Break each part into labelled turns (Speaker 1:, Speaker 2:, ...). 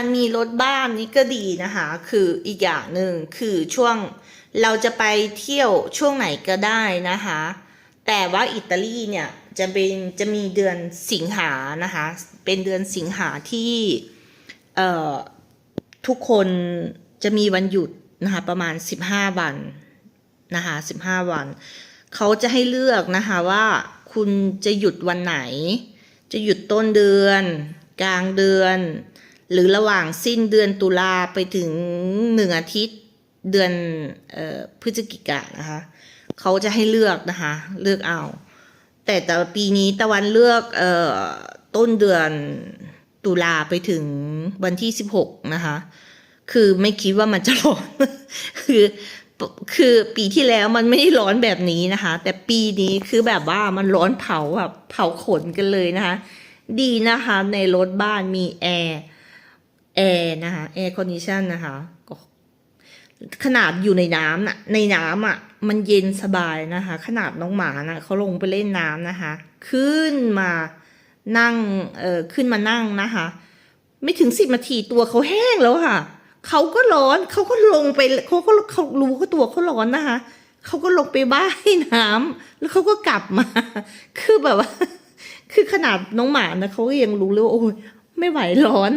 Speaker 1: การมีรถบ้านนี่ก็ดีนะคะ คืออีกอย่างหนึ่งคือช่วงเราจะไปเที่ยวช่วงไหนก็ได้นะคะ แต่ว่าอิตาลีเนี่ยจะเป็นจะมีเดือนสิงหานะคะ เป็นเดือนสิงหาที่เอ่อทุกคนจะมีวันหยุดนะคะประมาณ 15 วันนะคะ15 วัน เขาจะให้เลือกนะคะว่าคุณจะหยุดวันไหน จะหยุดต้นเดือน กลางเดือน หรือระหว่างสิ้นเดือนตุลาไปถึงหนึ่งอาทิตย์เดือนออพฤศจิกานะคะเขาจะให้เลือกนะคะ เลือกเอา แต่แต่ปีนี้ตะวันเลือกเออต้นเดือนตุลาไปถึงวันที่สิบหกนะคะ คือไม่คิดว่ามันจะร้อนคือคือปีที่แล้วมันไม่ได้ร้อนแบบนี้นะคะ แต่ปีนี้คือแบบว่ามันร้อนเผาแบบเผาขนกันเลยนะคะ ดีนะคะในรถบ้านมีแอร์ แอร์นะคะแอร์คอนดิชันนะคะก็ขนาดอยู่ในน้ำน่ะ ในน้ำอะ มันเย็นสบายนะคะ ขนาดน้องหมานะ่ะเขาลงไปเล่นน้ำนะคะ ขึ้นมานั่ง เอ่อ ขึ้นมานั่งนะคะ ไม่ถึงสิบนาทีตัวเขาแห้งแล้วค่ะ เขาก็ร้อน เขาก็ลงไปเขาก็เขารู้ว่าตัวเขาร้อนนะคะ เขาก็ลงไปบ้ายน้ำแล้วเขาก็กลับมา คือแบบว่า คือขนาดน้องหมานะเขาก็ยังรู้เลยว่าโอ้ยไม่ไหวร้อน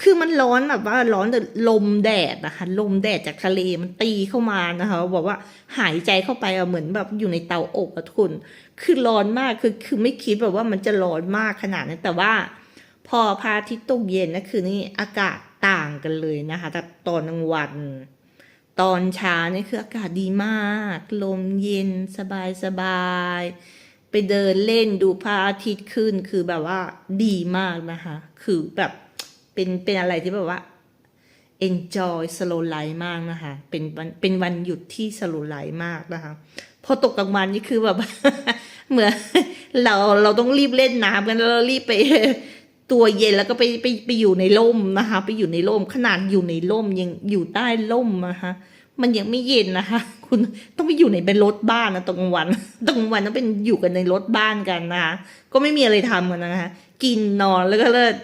Speaker 1: คือมันร้อนแบบว่าร้อนแต่ลมแดดนะคะลมแดดจากทะเลมันตีเข้ามานะคะบอกว่าหายใจเข้าไปอะเหมือนแบบอยู่ในเตาอบอะทุกคนคือร้อนมากคือคือไม่คิดแบบว่ามันจะร้อนมากขนาดนั้นแต่ว่า พอพระอาทิตย์ตกเย็นนะคือนี่อากาศต่างกันเลยนะคะแต่ตอนกลางวัน ตอนเช้านี่คืออากาศดีมาก ลมเย็นสบายสบายไปเดินเล่นดูพระอาทิตย์ขึ้นคือแบบว่าดีมากนะคะ คือแบบ เป็นเป็นอะไรที่แบบว่า enjoy slow life มากนะคะ เป็นวันเป็นวันหยุดที่ slow life มากนะคะ พอตกกลางวันนี่คือแบบ เหมือนเราเราต้องรีบเล่นน้ำกันแล้วเรารีบไปตัวเย็นแล้วก็ไปไปไปอยู่ในร่มนะคะ ไปอยู่ในร่มขนาดอยู่ในร่มยังอยู่ใต้ร่มนะคะมันยังไม่เย็นนะคะ คุณต้องไปอยู่ในเป็นรถบ้านนะตรงกลางวัน ตรงกลางวันต้องเป็นอยู่กันในรถบ้านกันนะคะก็ไม่มีอะไรทำกันนะคะ กินนอนแล้วก็เลิก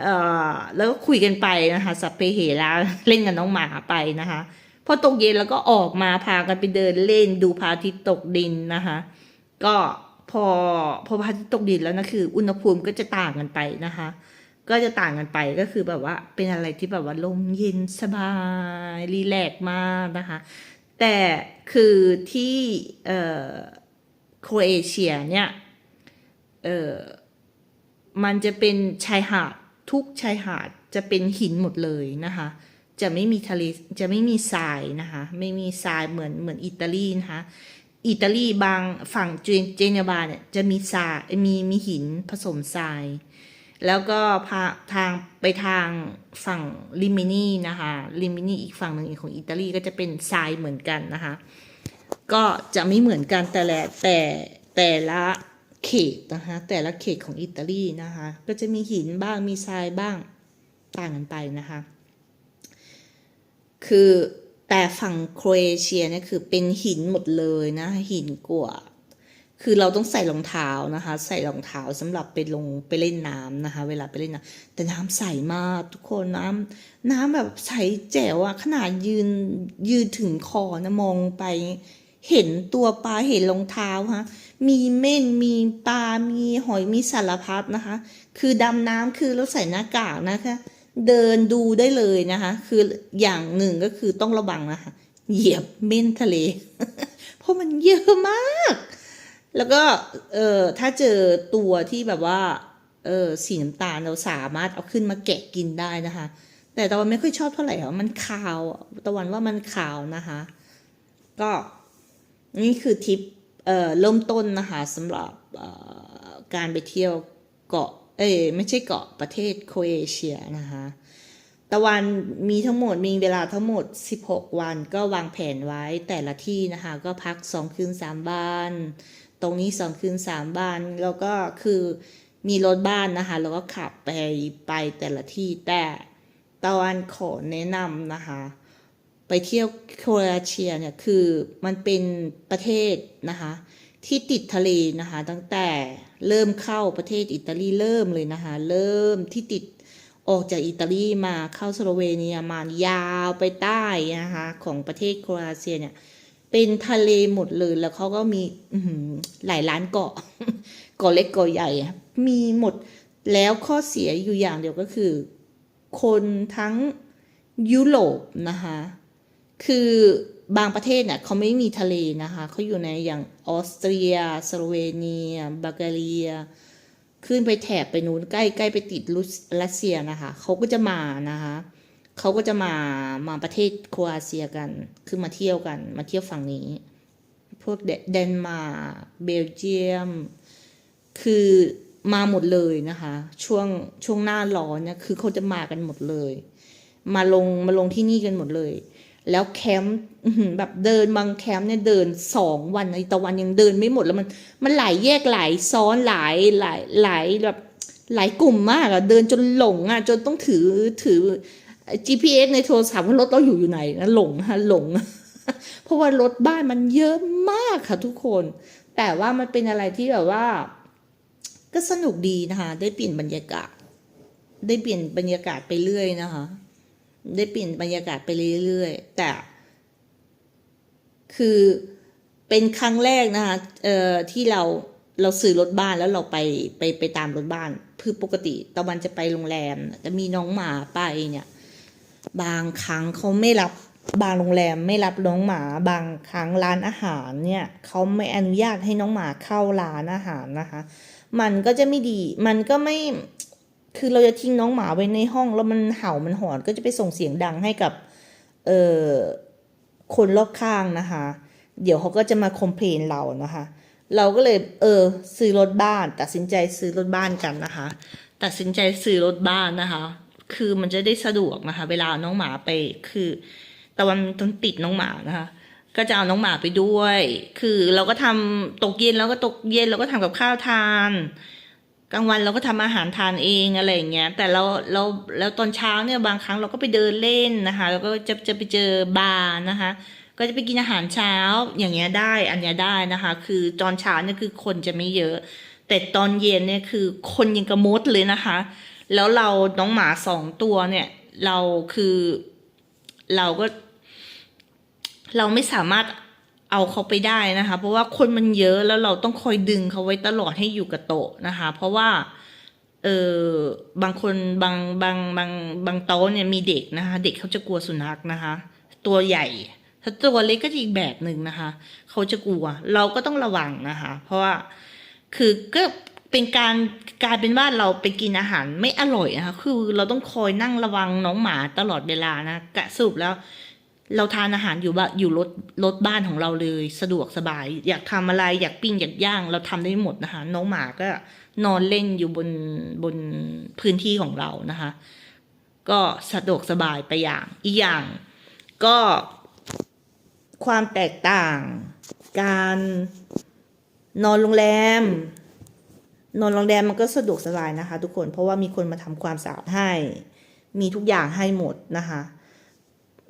Speaker 1: เอ่อแล้วก็คุยกันไปนะคะสัพเพเหระเล่นกับน้องหมาไปนะคะพอตกเย็นแล้วก็ออกมาพากันไปเดินเล่นดูพระอาทิตย์ตกดินนะคะ ก็พอพอพระอาทิตย์ตกดินแล้วนะคือ อุณหภูมิก็จะต่างกันไปนะคะ ก็จะต่างกันไปก็คือแบบว่าเป็นอะไรที่แบบว่าลมเย็นสบายรีแลกมากนะคะ แต่คือที่เอ่อโครเอเชียเนี่ยเอ่อมันจะเป็นชายหาด ทุกชายหาดจะเป็นหินหมดเลยนะคะ จะไม่มีทะเลจะไม่มีทรายนะคะ ไม่มีทรายเหมือนเหมือนอิตาลีนะคะ อิตาลีบางฝั่งเจเจเนวาเนี่ยจะมีทรายมีมีหินผสมทราย แล้วก็พาทางไปทางฝั่งลิมินีนะคะลิมินีอีกฝั่งหนึ่งของอิตาลีก็จะเป็นทรายเหมือนกันนะคะ ก็จะไม่เหมือนกันแต่ละแต่แต่ละ เขตนะคะ แต่ละเขตของอิตาลีนะคะ ก็จะมีหินบ้างมีทรายบ้างต่างกันไปนะคะ คือแต่ฝั่งโครเอเชียเนี่ยคือเป็นหินหมดเลยนะหินกว่าคือเราต้องใส่รองเท้านะคะ ใส่รองเท้าสำหรับไปลงไปเล่นน้ำนะคะ เวลาไปเล่นน้ำแต่น้ำใสมากทุกคนน้ำน้ำแบบใสแจ๋วอะขนาดยืนยืนถึงคอนะมองไป เห็นตัวปลาเห็นรองเท้าฮะมีเม่นมีปลา มีหอยมีสารพัดนะคะ คือดำน้ำคือเราใส่หน้ากากนะคะ เดินดูได้เลยนะคะ คืออย่างหนึ่งก็คือต้องระวังนะคะ เหยียบเม่นทะเล เพราะมันเยอะมาก แล้วก็เออถ้าเจอตัวที่แบบว่าเออสีน้ำตาลเราสามารถเอาขึ้นมาแกะกินได้นะคะ แต่ตะวันไม่ค่อยชอบเท่าไหร่อะมันขาวตะวันว่ามันขาวนะคะ ก็ นี่คือทิปเอ่อเริ่มต้นนะคะสำหรับการไปเที่ยวเกาะเอ้ยไม่ใช่เกาะประเทศโครเอเชียนะคะตะวันมีทั้งหมดมีเวลาทั้งหมด 16 วันก็วางแผนไว้แต่ละที่นะคะ ก็พัก 2 คืน 3 บ้าน ตรงนี้ 2 คืน 3 บ้าน แล้วก็คือมีรถบ้านนะคะ แล้วก็ขับไปไปแต่ละที่แต่ตะวันขอแนะนำนะคะ ไปเที่ยวโครเอเชียเนี่ยคือมันเป็นประเทศนะคะที่ติดทะเลนะคะตั้งแต่เริ่มเข้าประเทศอิตาลีเริ่มเลยนะคะเริ่มที่ติดออกจากอิตาลีมาเข้าสโลเวเนียมายาวไปใต้นะคะของประเทศโครเอเชียเนี่ยเป็นทะเลหมดเลยแล้วเขาก็มีหลายล้านเกาะเกาะเล็กเกาะใหญ่ มีหมดแล้วข้อเสียอยู่อย่างเดียวก็คือ คนทั้งยุโรปนะคะ คือบางประเทศเนี่ยเขาไม่มีทะเลนะคะเขาอยู่ในอย่างออสเตรีย สโลเวเนีย บัลแกเรีย ขึ้นไปแถบไปนู้นใกล้ใกล้ไปติดรัสเซียนะคะเขาก็จะมานะคะเขาก็จะมามาประเทศโครเอเชียกัน คือมาเที่ยวกัน มาเที่ยวฝั่งนี้ พวกเดเดนมาร์กเบลเยียม คือมาหมดเลยนะคะ ช่วงช่วงหน้าร้อนเนี่ยคือเขาจะมากันหมดเลย มาลงมาลงที่นี่กันหมดเลย แล้วแคมป์แบบเดินบางแคมป์เนี่ยเดินสองวันในตะวันยังเดินไม่หมดแล้วมัน มันหลายแยกหลายซ้อนหลายหลายหลายแบบหลายกลุ่มมากอะเดินจนหลงอะจนต้องถือถือ GPS ในโทรศัพท์ว่ารถเราอยู่อยู่ไหนนะหลงฮะหลง เพราะว่ารถบ้านมันเยอะมากค่ะทุกคน แต่ว่ามันเป็นอะไรที่แบบว่า ก็สนุกดีนะคะ ได้เปลี่ยนบรรยากาศ ได้เปลี่ยนบรรยากาศไปเรื่อยนะคะ ได้เปลี่ยนบรรยากาศไปเรื่อยๆ แต่ คือเป็นครั้งแรกนะคะเอ่อที่เราเราซื้อรถบ้านแล้วเราไปไปไปตามรถบ้าน คือปกติตะวันจะไปโรงแรมจะมีน้องหมาไปเนี่ย บางครั้งเขาไม่รับบางโรงแรมไม่รับน้องหมา บางครั้งร้านอาหารเนี่ยเขาไม่อนุญาตให้น้องหมาเข้าร้านอาหารนะคะ มันก็จะไม่ดี มันก็ไม่ คือเราจะทิ้งน้องหมาไว้ในห้องแล้วมันเห่ามันหอนก็จะไปส่งเสียงดังให้กับเอ่อคนรอบข้างนะคะ เดี๋ยวเขาก็จะมาคอมเพลนเรานะคะ เราก็เลยเออซื้อรถบ้าน ตัดสินใจซื้อรถบ้านกันนะคะ ตัดสินใจซื้อรถบ้านนะคะ คือมันจะได้สะดวกนะคะ เวลาน้องหมาไปคือตะวันต้องติดน้องหมานะคะ ก็จะเอาน้องหมาไปด้วย คือเราก็ทำตกเย็นแล้วก็ตกเย็นเราก็ทำกับข้าวทาน กลางวันเราก็ทำอาหารทานเองอะไรอย่างเงี้ย แต่เราเราแล้วตอนเช้าเนี่ยบางครั้งเราก็ไปเดินเล่นนะคะแล้วก็จะจะไปเจอบาร์นะคะ ก็จะไปกินอาหารเช้าอย่างเงี้ยได้ อันเนี้ยได้นะคะ คือตอนเช้าเนี่ยคือคนจะไม่เยอะ แต่ตอนเย็นเนี่ยคือคนยังกระมดเลยนะคะ แล้วเราน้องหมาสองตัวเนี่ย เราคือเราก็ เราไม่สามารถ เอาเขาไปได้นะคะ เพราะว่าคนมันเยอะแล้วเราต้องคอยดึงเขาไว้ตลอดให้อยู่กับโต๊ะนะคะ เพราะว่าเออบางคนบางบางบางบางโต๊ะเนี่ยมีเด็กนะคะ เด็กเขาจะกลัวสุนัขนะคะ ตัวใหญ่ ถ้าตัวเล็กก็จะอีกแบบหนึ่งนะคะ เขาจะกลัว เราก็ต้องระวังนะคะ เพราะว่าคือก็เป็นการกลายเป็นว่าเราไปกินอาหารไม่อร่อยนะคะ คือเราต้องคอยนั่งระวังน้องหมาตลอดเวลานะกะสรุปแล้ว เราทานอาหารอยู่บ้านอยู่รถรถบ้านของเราเลย สะดวกสบาย อยากทำอะไรอยากปิ้งอยากย่าง เราทำได้หมดนะคะ น้องหมาก็นอนเล่นอยู่บนบนพื้นที่ของเรานะคะ ก็สะดวกสบายไปอย่าง อีกอย่างก็ความแตกต่าง การนอนโรงแรม นอนโรงแรมมันก็สะดวกสบายนะคะ ทุกคนเพราะว่ามีคนมาทำความสะอาดให้ มีทุกอย่างให้หมดนะคะ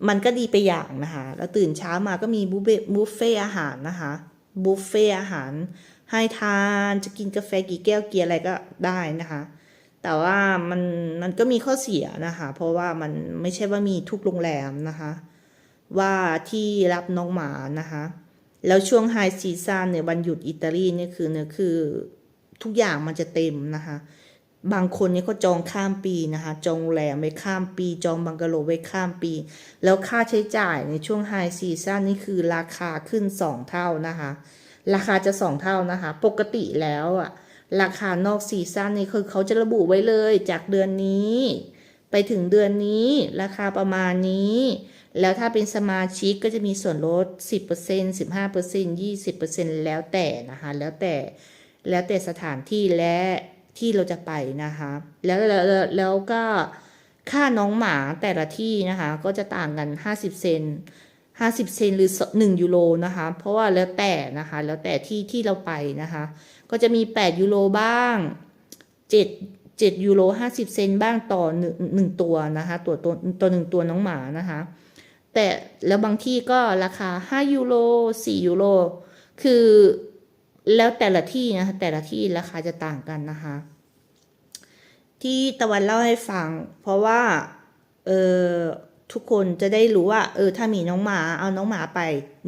Speaker 1: มันก็ดีไปอย่างนะคะ แล้วตื่นเช้ามาก็มีบุฟเฟ่อาหารนะคะ บุฟเฟ่อาหารให้ทานจะกินกาแฟกี่แก้วเกียร์อะไรก็ได้นะคะ แต่ว่ามันมันก็มีข้อเสียนะคะ เพราะว่ามันไม่ใช่ว่ามีทุกโรงแรมนะคะ ว่าที่รับน้องหมานะคะ แล้วช่วงไฮซีซันเนี่ยวันหยุดอิตาลีเนี่ยคือเนี่ยคือทุกอย่างมันจะเต็มนะคะ บางคนนี่ก็จองข้ามปีนะคะ จองโรงแรมไว้ข้ามปี จองบังกะโลไว้ข้ามปี แล้วค่าใช้จ่ายในช่วงไฮซีซั่นนี่คือราคาขึ้น2เท่านะคะ ราคาจะ2เท่านะคะ ปกติแล้วอะราคานอกซีซั่นนี่คือเขาจะระบุไว้เลยจากเดือนนี้ ไปถึงเดือนนี้ ราคาประมาณนี้ แล้วถ้าเป็นสมาชิกก็จะมีส่วนลด 10% 15% 20%แล้วแต่นะคะ แล้วแต่แล้วแต่สถานที่และ ที่เราจะไปนะคะแล้วแล้วแล้วแล้วก็ค่าน้องหมาแต่ละที่นะคะ ก็จะต่างกัน 50 เซน50 เซนหรือ 1 ยูโรนะคะ เพราะว่าแล้วแต่นะคะ แล้วแต่ที่ที่เราไปนะคะ ก็จะมี 8 ยูโรบ้าง 7 7ยูโร50 เซนบ้างต่อหนึ่งตัวนะคะ ตัวตัวตัวหนึ่งตัวน้องหมานะคะ แต่แล้วบางที่ก็ราคา 5 ยูโร4ยูโรคือ แล้วแต่ละที่นะคะแต่ละที่ราคาจะต่างกันนะคะ ที่ตะวันเล่าให้ฟัง เพราะว่าเออทุกคนจะได้รู้ว่า เออ ถ้ามีน้องหมาเอาน้องหมาไป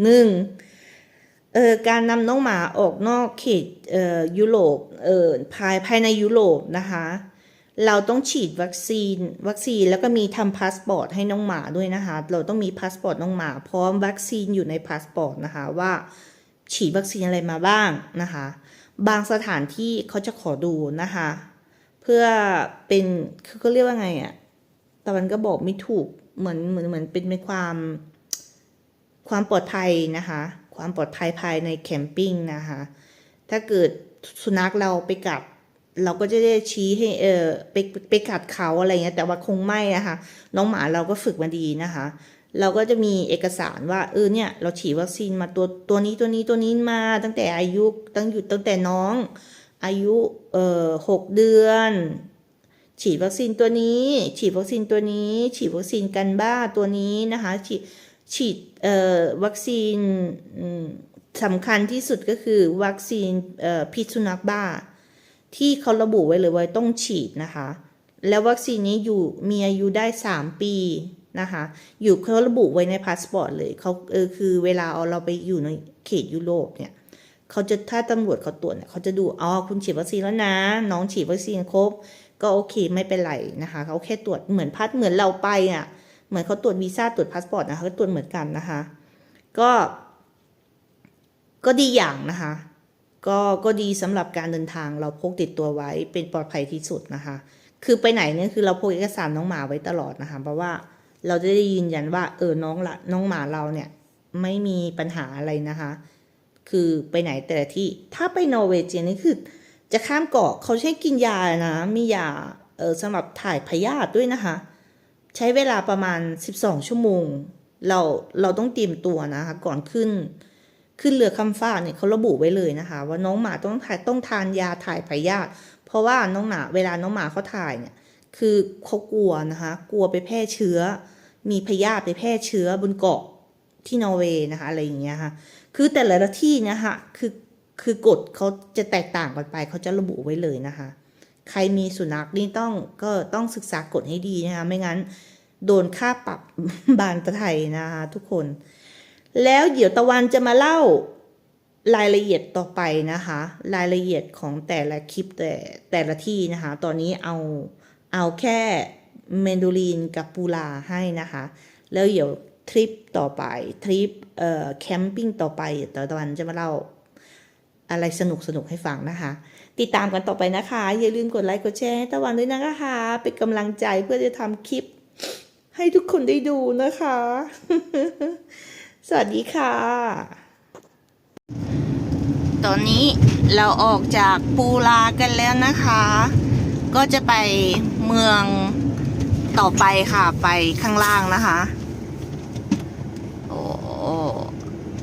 Speaker 1: หนึ่งเออการนำน้องหมาออกนอกเขตเอ่อยุโรปเออภายภายในยุโรปนะคะ เราต้องฉีดวัคซีน วัคซีนแล้วก็มีทำพาสปอร์ตให้น้องหมาด้วยนะคะ เราต้องมีพาสปอร์ตน้องหมา พร้อมวัคซีนอยู่ในพาสปอร์ตนะคะว่า ฉีดวัคซีนอะไรมาบ้างนะคะ บางสถานที่เขาจะขอดูนะคะ เพื่อเป็นคือเขาเรียกว่าไงอะตะวันก็บอกไม่ถูกเหมือนเหมือนเหมือนเป็นเป็นความความปลอดภัยนะคะ ความปลอดภัยภายในแคมปิ้งนะคะ ถ้าเกิดสุนัขเราไปกัด เราก็จะได้ชี้ให้เออไปไปกัดเขาอะไรเงี้ยแต่ว่าคงไม่นะคะ น้องหมาเราก็ฝึกมาดีนะคะ เราก็จะมีเอกสารว่าเออเนี่ยเราฉีดวัคซีนมาตัวตัวนี้ตัวนี้ตัวนี้มา ตั้งแต่อายุตั้งอยู่ตั้งแต่น้อง อายุเอ่อหกเดือน ฉีดวัคซีนตัวนี้ ฉีดวัคซีนตัวนี้ ฉีดวัคซีนกันบ้าตัวนี้นะคะฉีดฉีดเอ่อวัคซีนสำคัญที่สุดก็คือวัคซีนเอ่อพิษสุนัขบ้า ที่เขาระบุไว้เลยว่าต้องฉีดนะคะ แล้ววัคซีนนี้อยู่มีอายุได้ 3 ปี นะคะอยู่เขาระบุไว้ในพาสปอร์ตเลยเขาเออคือเวลาเอาเราไปอยู่ในเขตยุโรปเนี่ยเขาจะถ้าตำรวจเขาตรวจเนี่ยเขาจะดูอ๋อคุณฉีดวัคซีนแล้วนะ น้องฉีดวัคซีนครบ ก็โอเคไม่เป็นไรนะคะเขาแค่ตรวจเหมือนพัดเหมือนเราไปอะเหมือนเขาตรวจวีซ่าตรวจพาสปอร์ตนะคะเขาตรวจเหมือนกันนะคะก็ก็ดีอย่างนะคะก็ก็ดีสำหรับการเดินทางเราพกติดตัวไว้เป็นปลอดภัยที่สุดนะคะ คือไปไหนเนี่ยคือเราพกเอกสารน้องหมาไว้ตลอดนะคะเพราะว่า เราจะได้ยืนยันว่า เออน้องละน้องหมาเราเนี่ย ไม่มีปัญหาอะไรนะคะ คือไปไหนแต่ละที่ถ้าไปนอร์เวย์เจยนี่คือ จะข้ามเกาะเขาใช้กินยานะ มียาเออสำหรับถ่ายพยาธิด้วยนะคะ ใช้เวลาประมาณ 12 ชั่วโมง เราเราต้องเตรียมตัวนะคะ ก่อนขึ้น ขึ้นเรือคำฟ้าเนี่ยเขาระบุไว้เลยนะคะ ว่าน้องหมาต้องถ่ายต้องทานยาถ่ายพยาธิเพราะว่าน้องหมาเวลาน้องหมาเขาถ่ายเนี่ย คือเขากลัวนะคะ กลัวไปแพร่เชื้อ มีพยาธิไปแพร่เชื้อบนเกาะที่นอร์เวย์นะคะอะไรอย่างเงี้ยค่ะ คือแต่ละที่นะคะคือคือกฎเขาจะแตกต่างกันไปเขาจะระบุไว้เลยนะคะ ใครมีสุนัขนี่ต้องก็ต้องศึกษากฎให้ดีนะคะ ไม่งั้นโดนค่าปรับบานตะไทยนะคะทุกคน แล้วเดี๋ยวตะวันจะมาเล่ารายละเอียดต่อไปนะคะ รายละเอียดของแต่ละคลิปแต่แต่ละที่นะคะ ตอนนี้เอา เอาแค่เมนดูลีนกับปูลาให้นะคะ แล้วเดี๋ยวทริปต่อไปทริปเอ่อแคมปิ้งต่อไปเดี๋ยวตะวันจะมาเล่าอะไรสนุกสนุกให้ฟังนะคะ ติดตามกันต่อไปนะคะ อย่าลืมกดไลค์กดแชร์ให้ตะวันด้วยนะคะเป็นกำลังใจเพื่อจะทำคลิป ให้ทุกคนได้ดูนะคะ สวัสดีค่ะ ตอนนี้เราออกจากปูลากันแล้วนะคะ ก็จะไปเมืองต่อไปค่ะ ไปข้างล่างนะคะ โอ้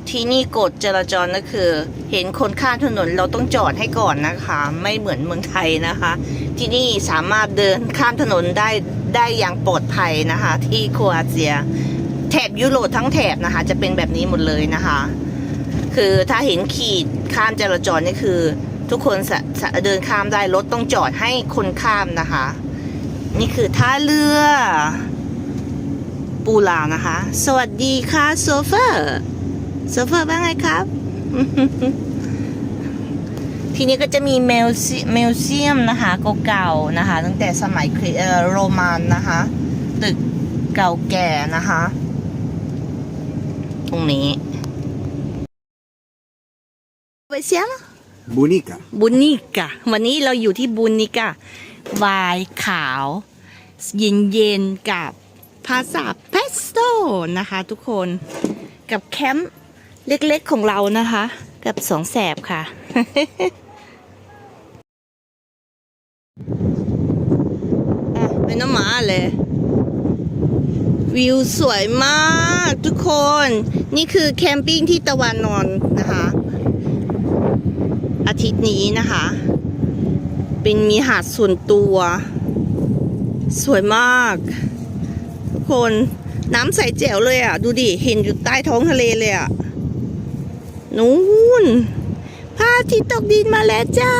Speaker 1: ที่นี่กฎจราจรก็คือ เห็นคนข้ามถนนเราต้องจอดให้ก่อนนะคะ ไม่เหมือนเมืองไทยนะคะ ที่นี่สามารถเดินข้ามถนนได้ได้อย่างปลอดภัยนะคะ ที่โครอเซีย แถบยุโรปทั้งแถบนะคะ จะเป็นแบบนี้หมดเลยนะคะ คือถ้าเห็นขีดข้ามจราจรนี่คือ ทุกคนเดินข้ามได้รถต้องจอดให้คนข้ามนะคะ นี่คือท่าเรือปูลาวนะคะ สวัสดีค่ะโซเฟอร์โซเฟอร์ว่าไงครับ ทีนี้ก็จะมีเมลซิเมลเซียมนะคะเก่าๆนะคะ ตั้งแต่สมัยคริเอ่อโรมันนะคะ ตึกเก่าแก่นะคะ ตรงนี้ไปเสีย ง
Speaker 2: Bunica.
Speaker 1: บุนิกะวันนี้เราอยู่ที่บุนิกะวายขาว เย็นเย็นๆกับภาษาเพสโตนะคะทุกคนกับแคมป์เล็กๆของเรานะคะ กับสองแสบค่ะอะ เป็นน้ำหมาเลย วิวสวยมากทุกคน นี่คือแคมปิ้งที่ตะวันนอนนะคะ อาทิตย์นี้นะคะ เป็นมีหาดส่วนตัว สวยมาก ทุกคนน้ำใสแจ๋วเลยอะ ดูดิ เห็นอยู่ใต้ท้องทะเลเลยอะ นู้นพระอาทิตย์ตกดินมาแล้วจ้า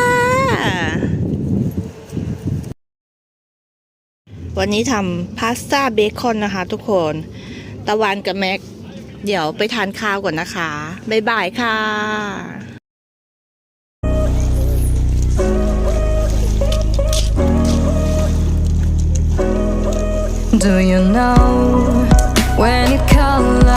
Speaker 1: วันนี้ทำพาสต้าเบคอนนะคะทุกคน ตะวันกับแม็ก เดี๋ยวไปทานข้าวก่อนนะคะ บ๊ายบายค่ะ
Speaker 2: Do you know when you call